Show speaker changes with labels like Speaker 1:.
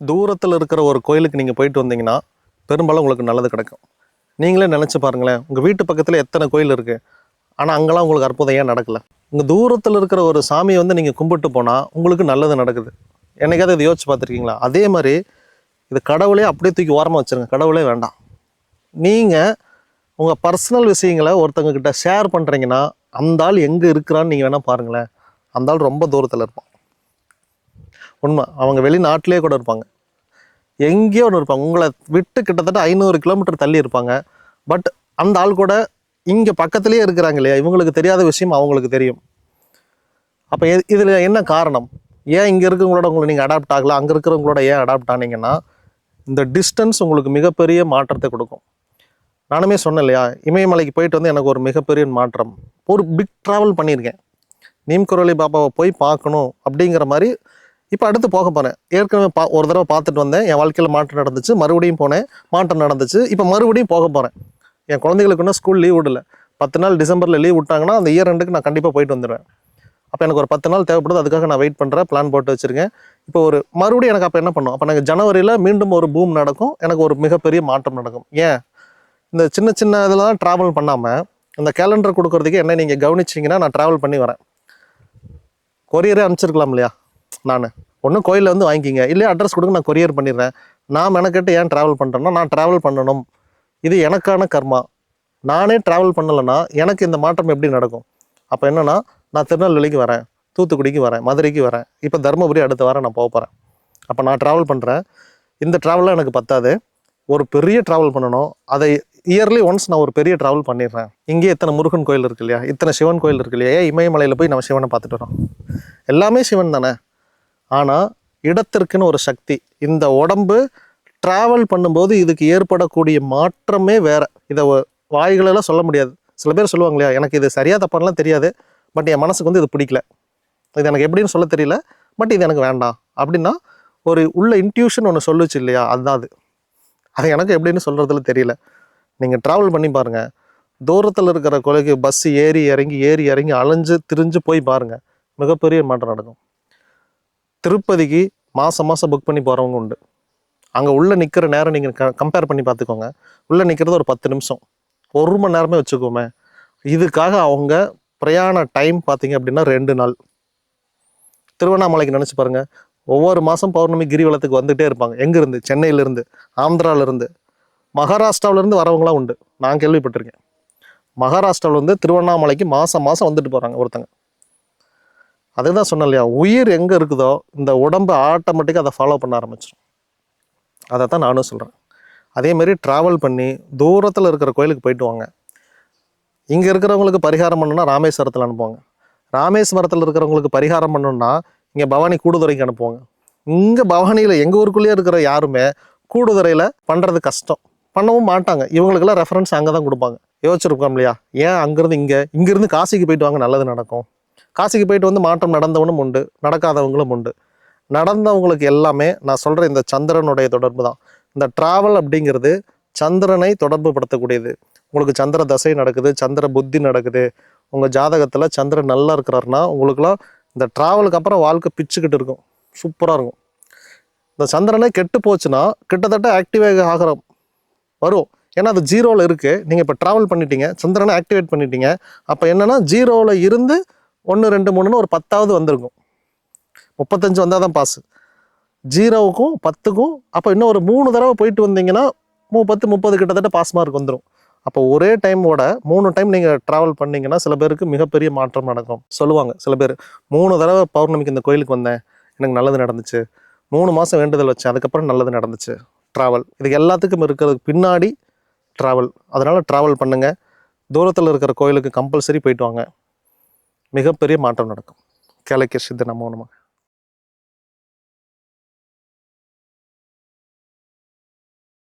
Speaker 1: தூரத்தில் இருக்கிற ஒரு கோயிலுக்கு நீங்கள் போயிட்டு வந்தீங்கன்னா பெரும்பாலும் உங்களுக்கு நல்லது கிடைக்கும். நீங்களே நினச்சி பாருங்களேன் உங்கள் வீட்டு பக்கத்தில் எத்தனை கோயில் இருக்குது ஆனால் அங்கெல்லாம் உங்களுக்கு அற்புதம் ஏன் நடக்கலை? உங்கள் தூரத்தில் இருக்கிற ஒரு சாமியை வந்து நீங்கள் கும்பிட்டு போனால் உங்களுக்கு நல்லது நடக்குது. என்னைக்காவது இதை யோசிச்சு பார்த்துருக்கீங்களா? அதே மாதிரி இது கடவுளே அப்படியே தூக்கி ஓரமாக வச்சுருங்க. கடவுளே வேண்டாம். நீங்கள் உங்கள் பர்சனல் விஷயங்களை ஒருத்தங்கக்கிட்ட ஷேர் பண்ணுறீங்கன்னா அந்த ஆள் எங்கே இருக்கிறான்னு நீங்கள் வேணால் பாருங்களேன். அந்த ஆள் ரொம்ப தூரத்தில் இருப்பான். உண்மை. அவங்க வெளிநாட்டிலே கூட இருப்பாங்க. எங்கேயோ ஒன்று இருப்பாங்க. உங்களை விட்டு கிட்டத்தட்ட ஐநூறு கிலோமீட்டர் தள்ளி இருப்பாங்க. பட் அந்த ஆள் கூட இங்கே பக்கத்துலேயே இருக்கிறாங்க இல்லையா? இவங்களுக்கு தெரியாத விஷயம் அவங்களுக்கு தெரியும். அப்போ இதில் என்ன காரணம்? ஏன் இங்கே இருக்கிறவங்களோட உங்களை நீங்கள் அடாப்ட் ஆகல? அங்கே இருக்கிறவங்களோட ஏன் அடாப்ட் ஆனீங்கன்னா இந்த டிஸ்டன்ஸ் உங்களுக்கு மிகப்பெரிய மாற்றத்தை கொடுக்கும். நானுமே சொன்னேன் இல்லையா? இமயமலைக்கு போயிட்டு வந்து எனக்கு ஒரு மிகப்பெரிய மாற்றம். ஒரு பிக் ட்ராவல் பண்ணியிருக்கேன். நீம்குரலி பாபாவை போய் பார்க்கணும் அப்படிங்கிற மாதிரி இப்போ அடுத்து போக போகிறேன் ஏற்கனவே பா ஒரு தடவை பார்த்துட்டு வந்தேன். என் வாழ்க்கையில் மாற்றம் நடந்துச்சு. மறுபடியும் போனேன். மாற்றம் நடந்துச்சு. இப்போ மறுபடியும் போக போகிறேன் என் குழந்தைகளுக்கு இன்னும் ஸ்கூல் லீவ் விடல. பத்து நாள் டிசம்பரில் லீவ் விட்டாங்கன்னா அந்த இயர் ரெண்டுக்கு நான் கண்டிப்பாக போயிட்டு வந்துடுவேன் அப்போ எனக்கு ஒரு பத்து நாள் தேவைப்படுது. அதுக்காக நான் வெயிட் பண்ணுறேன் பிளான் போட்டு வச்சுருக்கேன். இப்போ ஒரு மறுபடியும் எனக்கு அப்போ என்ன பண்ணும்? அப்போ எனக்கு ஜனவரியில் மீண்டும் ஒரு பூம் நடக்கும். எனக்கு ஒரு மிகப்பெரிய மாற்றம் நடக்கும். ஏன்? இந்த சின்ன சின்ன இதெல்லாம் ட்ராவல் பண்ணாமல் இந்த கேலண்டர் கொடுக்குறதுக்கு என்ன நீங்கள் கவனிச்சிங்கன்னா நான் ட்ராவல் பண்ணி வரேன். கொரியரே அனுப்பிச்சிருக்கலாம் இல்லையா? நான். ஒன்றும் கோயிலில் வந்து வாங்கிக்கிங்க. இல்லையா அட்ரஸ் கொடுங்க நான் கொரியர் பண்ணிடுறேன். நான் மெனக்கெட்டு ஏன் ட்ராவல் பண்ணுறேன்னா நான் ட்ராவல் பண்ணணும். இது எனக்கான கர்மா. நானே ட்ராவல் பண்ணலைன்னா எனக்கு இந்த மாற்றம் எப்படி நடக்கும்? அப்போ என்னென்னா நான் திருநெல்வேலிக்கு வரேன். தூத்துக்குடிக்கு வரேன். மதுரைக்கு வரேன். இப்போ தருமபுரி அடுத்த வாரம் நான் போக போகிறேன் அப்போ நான் ட்ராவல் பண்ணுறேன் இந்த ட்ராவல்லாம் எனக்கு பத்தாது. ஒரு பெரிய ட்ராவல் பண்ணணும். அதை இயர்லி ஒன்ஸ் நான் ஒரு பெரிய ட்ராவல் பண்ணிடுறேன். இங்கே இத்தனை முருகன் கோயில் இருக்கு இல்லையா? இத்தனை சிவன் கோயில் இருக்கு இல்லையா? ஏன் இமயமலையில் போய் நம்ம சிவனை பார்த்துட்டு வரோம். எல்லாமே சிவன் தானே? ஆனால் இடத்திற்குன்னு ஒரு சக்தி. இந்த உடம்பு ட்ராவல் பண்ணும்போது இதுக்கு ஏற்படக்கூடிய மாற்றமே வேறு. இதை வாய்களெல்லாம் சொல்ல முடியாது. சில பேர் சொல்லுவாங்க இல்லையா எனக்கு இது சரியாக தப்பானலாம் தெரியாது. பட் என் மனசுக்கு வந்து இது பிடிக்கல. இது எனக்கு எப்படின்னு சொல்ல தெரியல. பட் இது எனக்கு வேண்டாம். அப்படின்னா ஒரு உள்ள இன்ட்யூஷன் ஒன்று சொல்லுச்சு இல்லையா அதுதான் அது. அது எனக்கு எப்படின்னு சொல்கிறதுல தெரியல. நீங்கள் ட்ராவல் பண்ணி பாருங்கள் தூரத்தில் இருக்கிற கொலைக்கு பஸ் ஏறி இறங்கி ஏறி இறங்கி அலைஞ்சு திரிஞ்சு போய் பாருங்கள் மிகப்பெரிய மாற்றம் நடக்கும். திருப்பதிக்கு மாதம் மாதம் புக் பண்ணி போகிறவங்க உண்டு. அங்கே உள்ளே நிற்கிற நேரம் நீங்கள் க கம்பேர் பண்ணி பார்த்துக்கோங்க. உள்ளே நிற்கிறது ஒரு பத்து நிமிஷம். ஒரு மணி நேரமே வச்சுக்கோமே. இதுக்காக அவங்க பிரயாண டைம் பார்த்தீங்க அப்படின்னா ரெண்டு நாள். திருவண்ணாமலைக்கு நினச்சி பாருங்க. ஒவ்வொரு மாதம் பௌர்ணமி கிரிவலத்துக்கு வந்துகிட்டே இருப்பாங்க. எங்கேருந்து? சென்னையிலேருந்து ஆந்திராவிலேருந்து. மகாராஷ்டிராவிலேருந்து வரவங்களாம் உண்டு. நான் கேள்விப்பட்டிருக்கேன். மகாராஷ்டிராவிலேருந்து திருவண்ணாமலைக்கு மாதம் மாதம் வந்துட்டு போகிறாங்க ஒருத்தங்க. அதுதான் சொன்னேன் இல்லையா உயிர் எங்கே இருக்குதோ இந்த உடம்பு ஆட்டோமேட்டிக்காக அதை ஃபாலோ பண்ண ஆரம்பிச்சிடும் அதை தான் நானும் சொல்கிறேன் அதேமாரி ட்ராவல் பண்ணி தூரத்தில் இருக்கிற கோயிலுக்கு போயிட்டு வாங்க. இங்கே இருக்கிறவங்களுக்கு பரிகாரம் பண்ணணும்னா ராமேஸ்வரத்தில் அனுப்புவாங்க. ராமேஸ்வரத்தில் இருக்கிறவங்களுக்கு பரிகாரம் பண்ணணும்னா இங்கே பவானி கூடுதுறைக்கு அனுப்புவாங்க. இங்கே பவானியில் எங்கள் ஊருக்குள்ளேயே இருக்கிற யாருமே கூடுதுறையில் பண்ணுறது கஷ்டம். பண்ணவும் மாட்டாங்க. இவங்களுக்கெல்லாம் ரெஃபரன்ஸ் அங்கே தான் கொடுப்பாங்க. யோசிச்சிருக்கோம் இல்லையா? ஏன் அங்கேருந்து இங்கே இங்கேருந்து காசிக்கு போயிட்டு வாங்க நல்லது நடக்கும். காசிக்கு போயிட்டு வந்து மாற்றம் நடந்தவனும் உண்டு நடக்காதவங்களும் உண்டு. நடந்தவங்களுக்கு எல்லாமே நான் சொல்கிற இந்த சந்திரனுடைய தொடர்பு தான். இந்த ட்ராவல் அப்படிங்கிறது சந்திரனை தொடர்பு படுத்தக்கூடியது உங்களுக்கு சந்திர தசை நடக்குது சந்திர புத்தி நடக்குது. உங்கள் ஜாதகத்தில் சந்திரன் நல்லா இருக்கிறாருன்னா உங்களுக்குலாம் இந்த ட்ராவலுக்கு அப்புறம் வாழ்க்கை பிச்சுக்கிட்டு இருக்கும். சூப்பராக இருக்கும். இந்த சந்திரனே கெட்டு போச்சுன்னா கிட்டத்தட்ட ஆக்டிவேட் ஆகிற வரும் ஏன்னா அது ஜீரோவில் இருக்குது நீங்கள் இப்போ ட்ராவல் பண்ணிட்டீங்க சந்திரனை ஆக்டிவேட் பண்ணிட்டீங்க. அப்போ என்னென்னா ஜீரோவில் இருந்து ஒன்று ரெண்டு மூணுன்னு ஒரு பத்தாவது வந்திருக்கும். முப்பத்தஞ்சு வந்தால் தான் பாஸ் ஜீரோவுக்கும் பத்துக்கும் அப்போ இன்னும் ஒரு மூணு தடவை போயிட்டு வந்தீங்கன்னா மூ பத்து முப்பது கிட்டத்தட்ட பாஸ் மார்க் வந்துடும் அப்போ ஒரே டைமோட மூணு டைம் நீங்கள் ட்ராவல் பண்ணிங்கன்னா சில பேருக்கு மிகப்பெரிய மாற்றம் நடக்கும். சொல்லுவாங்க சில பேர் மூணு தடவை பௌர்ணமிக்கு இந்த கோயிலுக்கு வந்தேன். எனக்கு நல்லது நடந்துச்சு. மூணு மாதம் வேண்டுதல் வச்சேன். அதுக்கப்புறம் நல்லது நடந்துச்சு. ட்ராவல் இதுக்கு எல்லாத்துக்கும் இருக்கிறதுக்கு பின்னாடி ட்ராவல் அதனால் ட்ராவல் பண்ணுங்கள் தூரத்தில் இருக்கிற கோயிலுக்கு கம்பல்சரி போயிட்டு வாங்க. மிகப்பெரிய மாற்றம் நடக்கும். கேளக்கிய சித்த நம்ம நமக